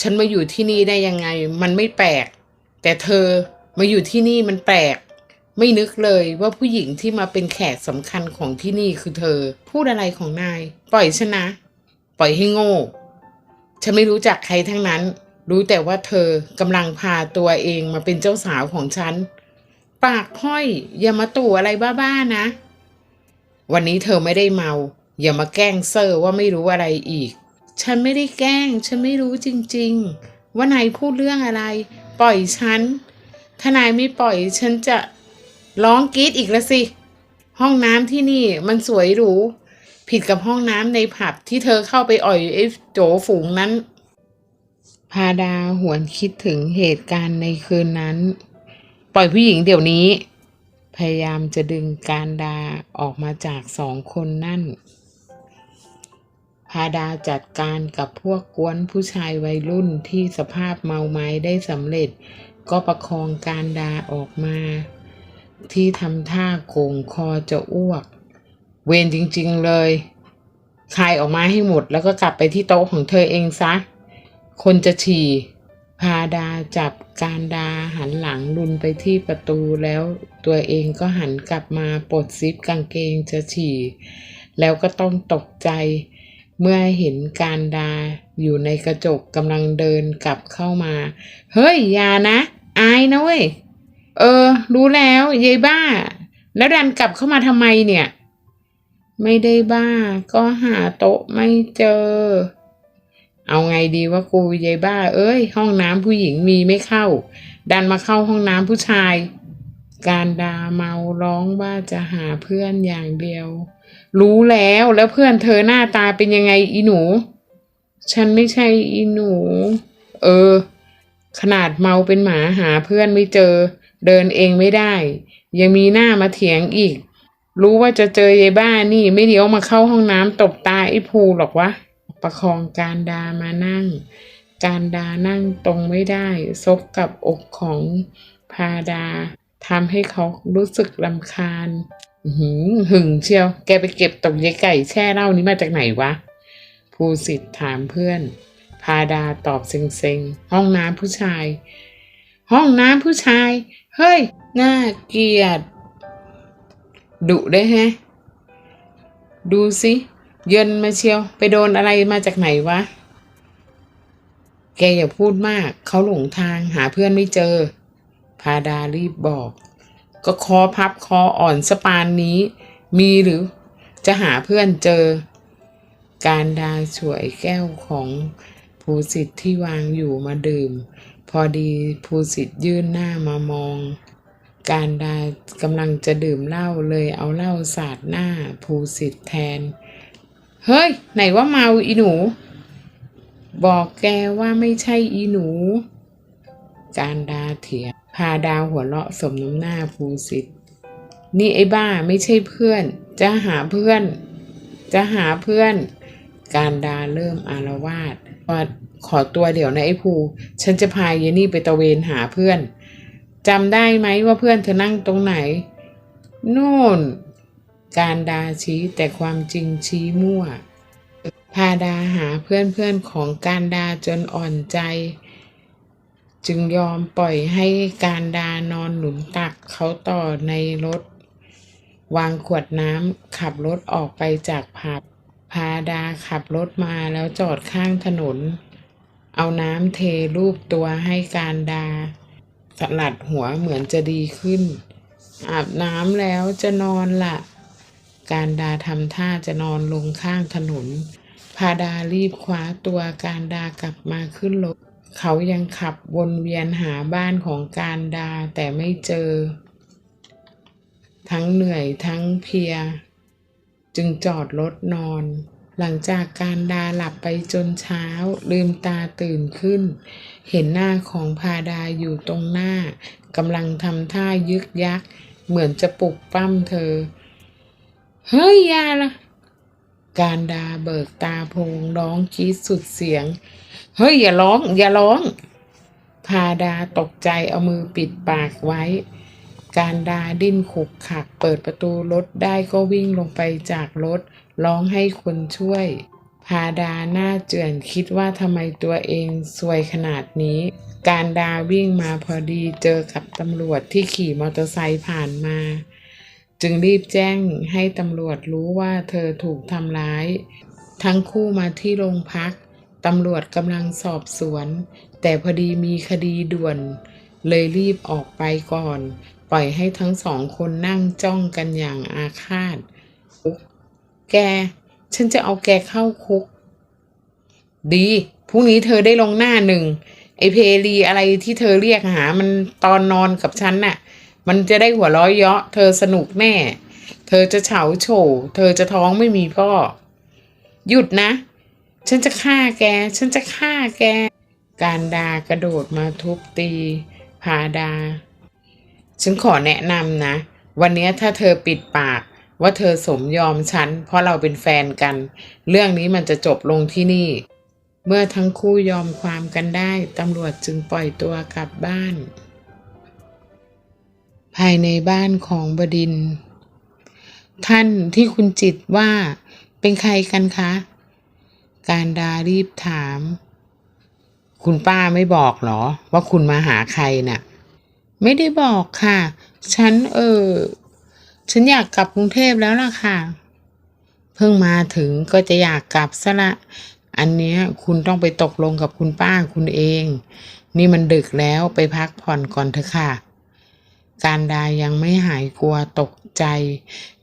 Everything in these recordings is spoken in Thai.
ฉันมาอยู่ที่นี่ได้ยังไง มันไม่แปลก แต่เธอมาอยู่ที่นี่มันแปลก ไม่นึกเลยว่าผู้หญิงที่มาเป็นแขกสำคัญของที่นี่คือเธอ พูดอะไรของนาย ปล่อยฉันนะ ปล่อยให้โง่ ฉันไม่รู้จักใครทั้งนั้น รู้แต่ว่าเธอกำลังพาตัวเองมาเป็นเจ้าสาวของฉัน ปากพ้อยอย่ามาตู่อะไรบ้าๆนะ วันนี้เธอไม่ได้เมา อย่ามาแกล้งเซอร์ว่าไม่รู้อะไรอีก ฉันไม่ได้แกล้ง ฉันไม่รู้จริง ๆ ว่านายพูดเรื่องอะไร ปล่อยฉัน ถ้านายไม่ปล่อย ฉันจะร้องกรีดอีกล้วสิ ห้องน้ำที่นี่มันสวยหรู ผิดกับห้องน้ำในผับที่เธอเข้าไปอ่อยไอ้โจฝูงนั้น พาดาหวนคิดถึงเหตุการณ์ในคืนนั้น ปล่อยผู้หญิงเดี๋ยวนี้ พยายามจะดึงการดาออกมาจากสองคนนั่น พาดาจัดการกับพวกกวนผู้ชายวัยรุ่นที่สภาพเมาไม้ได้สำเร็จ ก็ประคองการดาออกมา ที่ทำท่าโก่งคอจะอ้วก เวรจริงๆเลยคายออกมาให้หมดแล้วก็กลับไปที่โต๊ะของเธอเองซะ คนจะฉี่ พาดาจับการดาหันหลังลุนไปที่ประตูแล้วตัวเองก็หันกลับมาปลดซิปกางเกงจะฉี่ แล้วก็ต้องตกใจ เมื่อเห็นการดาอยู่ในกระจกกำลังเดินกลับเข้ามา เฮ้ย อย่านะ อายนะเว้ย เออ รู้แล้วยายบ้า แล้วดันกลับเข้ามาทำไมเนี่ย ไม่ได้บ้า ก็หาโต๊ะไม่เจอ เอาไงดีว่ากูยายบ้า เอ้ย ห้องน้ำผู้หญิงมีไม่เข้า ดันมาเข้าห้องน้ำผู้ชาย การดาเมาร้องว่าจะหาเพื่อนอย่างเดียว รู้แล้วแล้วเพื่อนเธอหน้าตาเป็นยังไงอีหนู ฉันไม่ใช่อีหนู เออ ขนาดเมาเป็นหมาหาเพื่อนไม่เจอ เดินเองไม่ได้ ยังมีหน้ามาเถียงอีก รู้ว่าจะเจอยายบ้านี่ไม่เดี๋ยวมาเข้าห้องน้ำตบตาไอ้ภูหรอกวะ ประคองการดามานั่ง การดานั่งตรงไม่ได้ ซบกับอกของพาดาทำให้เขารู้สึกลำคาญ หึงเชียว แกไปเก็บตกยายไก่แช่เหล้านี้มาจากไหนวะ ภูสิทธิ์ถามเพื่อน พาดาตอบเซ็งๆ ห้องน้ำผู้ชาย ห้องน้ำผู้ชาย เฮ้ย น่าเกลียด ดุได้แฮะ ดูสิเยินมาเชียว ไปโดนอะไรมาจากไหนวะ แกอย่าพูดมาก เขาหลงทางหาเพื่อนไม่เจอ พาดารีบบอก ก็คอพับคออ่อนสปานนี้ มีหรือจะหาเพื่อนเจอ การดาช่วยแก้วของภูสิทธิ์ที่วางอยู่มาดื่ม พอดีภูสิทธิ์ยื่นหน้ามามอง การดากำลังจะดื่มเหล้าเลยเอาเหล้าสาดหน้าภูสิทธิ์แทน เฮ้ย ไหนว่าเมาอีหนู บอกแกว่าไม่ใช่อีหนู การดาเถียง พาดาวหัวเราะสมน้ำหน้าภูสิทธิ์นี่ไอ้บ้าไม่ใช่เพื่อน จะหาเพื่อน จะหาเพื่อน การดาเริ่มอารวาสว่าขอตัวเดี๋ยวนะไอ้ภูฉันจะพายยนี่ไปตะเวนหาเพื่อนจำได้ไหมว่าเพื่อนเธอนั่งตรงไหนโน่น การดาชี้แต่ความจริงชี้มั่ว พาดาหาเพื่อนเพื่อนของการดาจนอ่อนใจ จึงยอมปล่อยให้การดานอนหนุนตักเขาต่อในรถ วางขวดน้ำขับรถออกไปจากผับ พาดาขับรถมาแล้วจอดข้างถนน เอาน้ำเทรูปตัวให้การดา สลัดหัวเหมือนจะดีขึ้น อาบน้ำแล้วจะนอนละ การดาทำท่าจะนอนลงข้างถนน พาดารีบคว้าตัวการดากลับมาขึ้นรถ เขายังขับวนเวียนหาบ้านของการดาแต่ไม่เจอ ทั้งเหนื่อยทั้งเพลีย จึงจอดรถนอน หลังจากการดาหลับไปจนเช้า ลืมตาตื่นขึ้น เห็นหน้าของพาดาอยู่ตรงหน้ากำลังทำท่ายึกยัก เหมือนจะปลุกปั้มเธอ เฮ้ยยาละการดาเบิกตาโพงร้องกรีดสุดเสียง เฮ้ย อย่าร้อง อย่าร้อง พาดาตกใจเอามือปิดปากไว้ การดาดิ้นขุกขักเปิดประตูรถได้ก็วิ่งลงไปจากรถ ร้องให้คนช่วย พาดาหน้าเจือนคิดว่าทำไมตัวเองซวยขนาดนี้ การดาวิ่งมาพอดีเจอกับตำรวจที่ขี่มอเตอร์ไซค์ผ่านมา จึงรีบแจ้งให้ตำรวจรู้ว่าเธอถูกทำร้าย ทั้งคู่มาที่โรงพัก ตำรวจกำลังสอบสวน แต่พอดีมีคดีด่วน เลยรีบออกไปก่อน ปล่อยให้ทั้งสองคนนั่งจ้องกันอย่างอาฆาตแก ฉันจะเอาแกเข้าคุก ดีพรุ่งนี้เธอได้ลงหน้าหนึ่งไอเพลีอะไรที่เธอเรียกหา มันตอนนอนกับฉันน่ะ มันจะได้หัวร้อยเยาะ เธอสนุกแน่ เธอจะเฉาโฉเธอจะท้องไม่มีพ่อ หยุดนะ ฉันจะฆ่าแก ฉันจะฆ่าแก การดากระโดดมาทุบตีพาดา ฉันขอแนะนำนะ วันนี้ถ้าเธอปิดปากว่าเธอสมยอมฉัน เพราะเราเป็นแฟนกัน เรื่องนี้มันจะจบลงที่นี่ เมื่อทั้งคู่ยอมความกันได้ตำรวจจึงปล่อยตัวกลับบ้าน ภายในบ้านของบดิน ท่านที่คุณจิตว่าเป็นใครกันคะ การดารีบถาม คุณป้าไม่บอกเหรอ ว่าคุณมาหาใครน่ะ ไม่ได้บอกค่ะ ฉันเออ ฉันอยากกลับกรุงเทพแล้วล่ะค่ะ เพิ่งมาถึงก็จะอยากกลับซะละ อันเนี้ยคุณต้องไปตกลงกับคุณป้าคุณเอง นี่มันดึกแล้วไปพักผ่อนก่อนเถอะค่ะ การดายังไม่หายกลัวตกใจ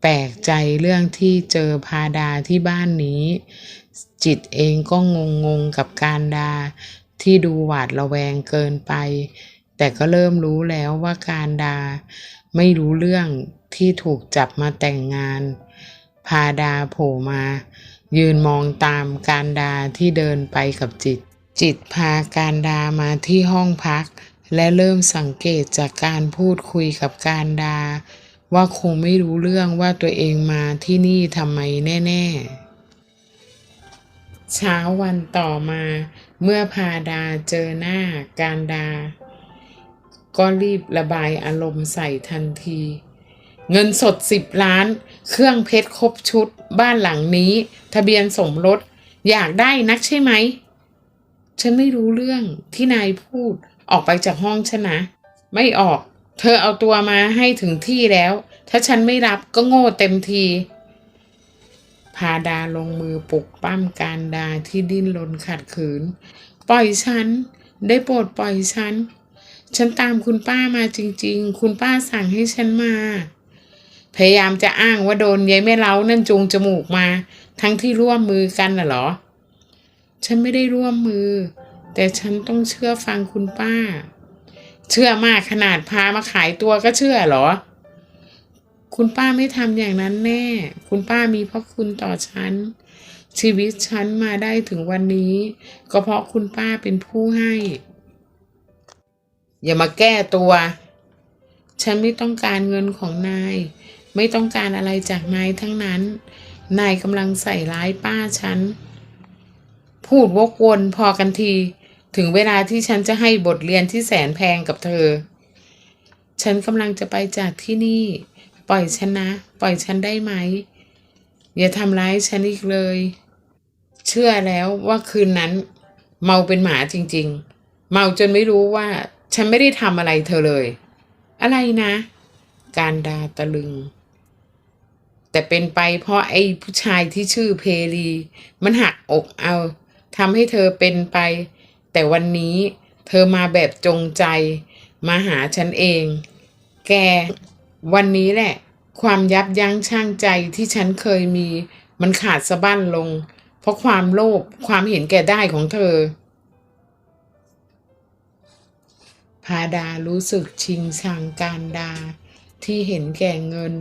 แปลกใจเรื่องที่เจอพาดาที่บ้านนี้ จิตเองก็งงงๆกับการดา ที่ดูหวาดระแวงเกินไป แต่ก็เริ่มรู้แล้วว่าการดา ไม่รู้เรื่องที่ถูกจับมาแต่งงาน พาดาโผล่มา ยืนมองตามการดาที่เดินไปกับจิต จิตพาการดามาที่ห้องพัก และเริ่มสังเกตจากการพูดคุยกับการดา ว่าคงไม่รู้เรื่องว่าตัวเองมาที่นี่ทำไมแน่ ๆ เช้าวันต่อมา เมื่อพาดาเจอหน้าการดา ก็รีบระบายอารมณ์ใส่ทันที เงินสดสิบล้าน เครื่องเพชรครบชุด บ้านหลังนี้ ทะเบียนสมรส อยากได้นักใช่ไหม ฉันไม่รู้เรื่องที่นายพูดออกไปจากห้องฉันนะ ไม่ออก เธอเอาตัวมาให้ถึงที่แล้ว ถ้าฉันไม่รับก็โง่เต็มที พาดาลงมือปลุกปั้มการดาที่ดิ้นรนขัดขืน ปล่อยฉัน ได้โปรดปล่อยฉัน ฉันตามคุณป้ามาจริง ๆ คุณป้าสั่งให้ฉันมา พยายามจะอ้างว่าโดนยายแม่เล้านั่นจูงจมูกมา ทั้งที่ร่วมมือกันน่ะเหรอ ฉันไม่ได้ร่วมมือ แต่ฉันต้องเชื่อฟังคุณป้า เชื่อมากขนาดพามาขายตัวก็เชื่อเหรอ คุณป้าไม่ทำอย่างนั้นแน่ คุณป้ามีพระคุณต่อฉัน ชีวิตฉันมาได้ถึงวันนี้ ก็เพราะคุณป้าเป็นผู้ให้ อย่ามาแก้ตัว ฉันไม่ต้องการเงินของนาย ไม่ต้องการอะไรจากนายทั้งนั้น นายกำลังใส่ร้ายป้าฉัน พูดวกวนพอกันที ถึงเวลาที่ฉันจะให้บทเรียนที่แสนแพงกับเธอ ฉันกำลังจะไปจากที่นี่ ปล่อยฉันนะ ปล่อยฉันได้ไหม อย่าทำร้ายฉันอีกเลย เชื่อแล้วว่าคืนนั้น เมาเป็นหมาจริง ๆ เมาจนไม่รู้ว่า ฉันไม่ได้ทำอะไรเธอเลย อะไรนะ การดาตะลึง แต่เป็นไปเพราะไอ้ผู้ชายที่ชื่อเพลีมันหักอกเอาทำให้เธอเป็นไป แต่วันนี้เธอมาแบบจงใจ มาหาฉันเอง แก วันนี้แหละ ความยับยั้งชั่งใจที่ฉันเคยมี มันขาดสะบั้นลง เพราะความโลภความเห็นแก่ได้ของเธอพาดารู้สึกชิงชังการดา ที่เห็นแก่เงิน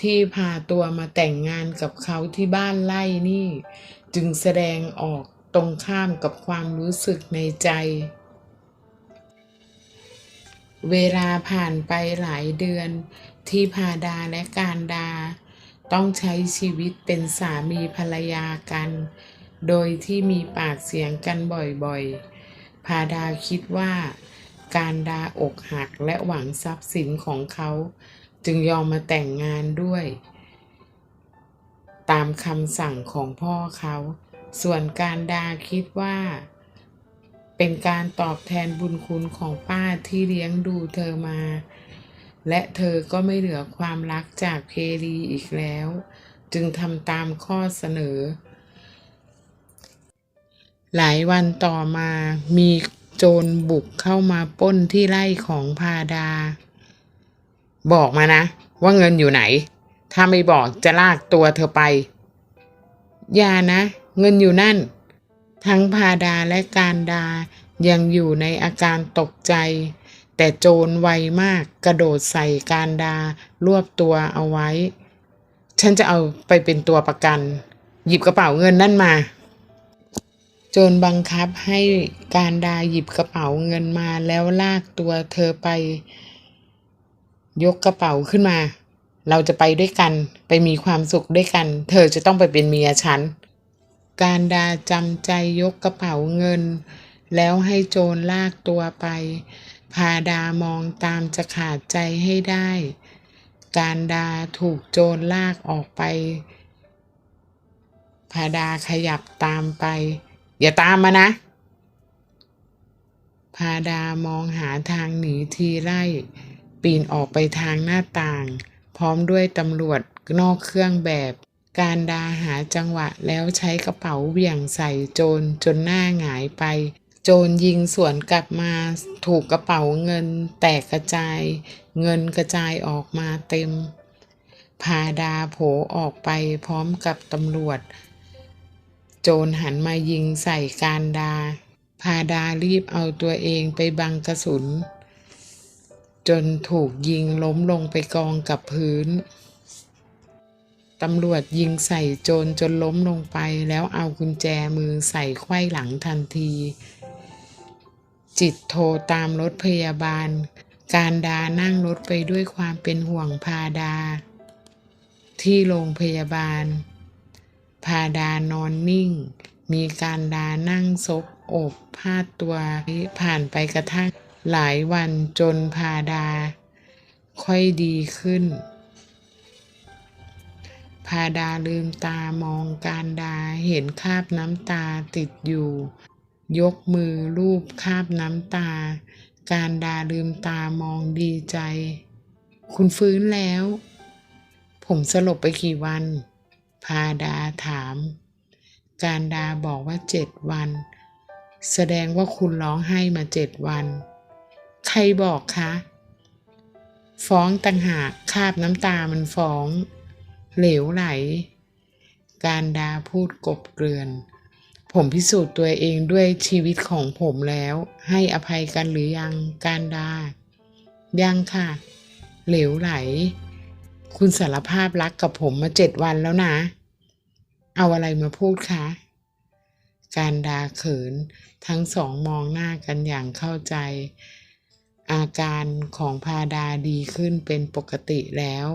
ที่พาตัวมาแต่งงานกับเขาที่บ้านไล่นี่ จึงแสดงออกตรงข้ามกับความรู้สึกในใจ เวลาผ่านไปหลายเดือนที่พาดาและการดา ต้องใช้ชีวิตเป็นสามีภรรยากัน โดยที่มีปากเสียงกันบ่อยๆ พาดาคิดว่า การดาอกหักและหวังทรัพย์สินของเขา จึงยอมมาแต่งงานด้วย ตามคำสั่งของพ่อเขา ส่วนการดาคิดว่า เป็นการตอบแทนบุญคุณของป้าที่เลี้ยงดูเธอมา และเธอก็ไม่เหลือความรักจากเพรีอีกแล้ว จึงทำตามข้อเสนอ หลายวันต่อมามีโจรบุกเข้ามาป้นที่ไร่ของพาดา บอกมานะ ว่าเงินอยู่ไหน ถ้าไม่บอกจะลากตัวเธอไป อย่านะ เงินอยู่นั่น ทั้งพาดาและการดายังอยู่ในอาการตกใจ แต่โจรไวมากกระโดดใส่การดารวบตัวเอาไว้ ฉันจะเอาไปเป็นตัวประกัน หยิบกระเป๋าเงินนั่นมา โจรบังคับให้การดาหยิบกระเป๋าเงินมาแล้วลากตัวเธอไป ยกกระเป๋าขึ้นมา เราจะไปด้วยกัน ไปมีความสุขด้วยกัน เธอจะต้องไปเป็นเมียฉัน การดาจำใจยกกระเป๋าเงิน แล้วให้โจรลากตัวไป พาดามองตามจะขาดใจให้ได้ การดาถูกโจรลากออกไป พาดาขยับตามไป อย่าตามมานะ พาดามองหาทางหนีทีไล่ ปีนออกไปทางหน้าต่าง พร้อมด้วยตำรวจนอกเครื่องแบบ การดาหาจังหวะแล้วใช้กระเป๋าเหวี่ยงใส่โจรจนหน้าหงายไป โจรยิงสวนกลับมาถูกกระเป๋าเงิน แตกกระจาย เงินกระจายออกมาเต็ม พาดาโผออกไปพร้อมกับตำรวจ โจรหันมายิงใส่การดา พาดารีบเอาตัวเองไปบังกระสุน จนถูกยิงล้มลงไปกองกับพื้น ตำรวจยิงใส่โจรจนล้มลงไป แล้วเอากุญแจมือใส่ไขว้หลังทันที จิตโทรตามรถพยาบาล การดานั่งรถไปด้วยความเป็นห่วงพาดา ที่โรงพยาบาล พาดานอนนิ่ง มีการดานั่งซบอกพาดตัวผ่านไปกระทั่งหลายวันจนพาดา ค่อยดีขึ้น พาดาลืมตามองการดาเห็นคาบน้ำตาติดอยู่ ยกมือลูบคาบน้ำตา การดาลืมตามองดีใจ คุณฟื้นแล้ว ผมสลบไปกี่วัน พาดาถาม การดาบอกว่าเจ็ดวัน แสดงว่าคุณร้องไห้มาเจ็ดวัน ใครบอกคะ ฟ้องต่างหากคาบน้ำตามันฟ้อง เหลวไหล การดาพูดกบเกลื่อน ผมพิสูจน์ตัวเองด้วยชีวิตของผมแล้ว ให้อภัยกันหรือยังการดา ยังค่ะ เหลวไหล คุณสารภาพรักกับผมมาเจ็ดวันแล้วนะ เอาอะไรมาพูดคะการดาเขินทั้งสองมองหน้ากันอย่างเข้าใจ อาการของพาดาดีขึ้นเป็นปกติแล้ว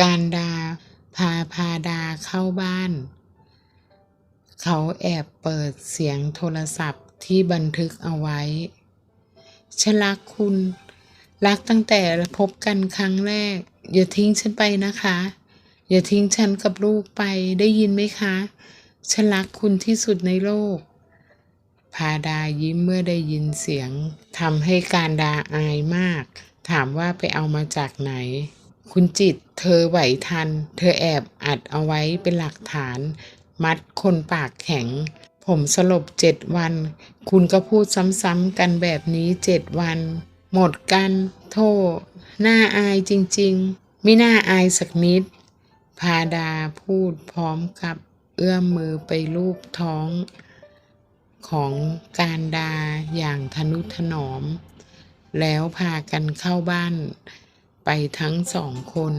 การดาพาพาดาเข้าบ้าน เขาแอบเปิดเสียงโทรศัพท์ที่บันทึกเอาไว้ฉันรักคุณ รักตั้งแต่พบกันครั้งแรก อย่าทิ้งฉันไปนะคะ อย่าทิ้งฉันกับลูกไปได้ยินไหมคะ ฉันรักคุณที่สุดในโลก พาดายิ้มเมื่อได้ยินเสียงทำให้การดาอายมาก ถามว่าไปเอามาจากไหน คุณจิตเธอไหวทัน เธอแอบอัดเอาไว้เป็นหลักฐาน มัดคนปากแข็ง ผมสลบเจ็ดวัน คุณก็พูดซ้ำๆกันแบบนี้เจ็ดวัน หมดกัน โทษน่าอายจริงๆ ไม่น่าอายสักนิด พาดาพูดพร้อมกับเอื้อมมือไปลูบท้อง ของการดาอย่างทนุถนอม แล้วพากันเข้าบ้าน ทั้งสองคน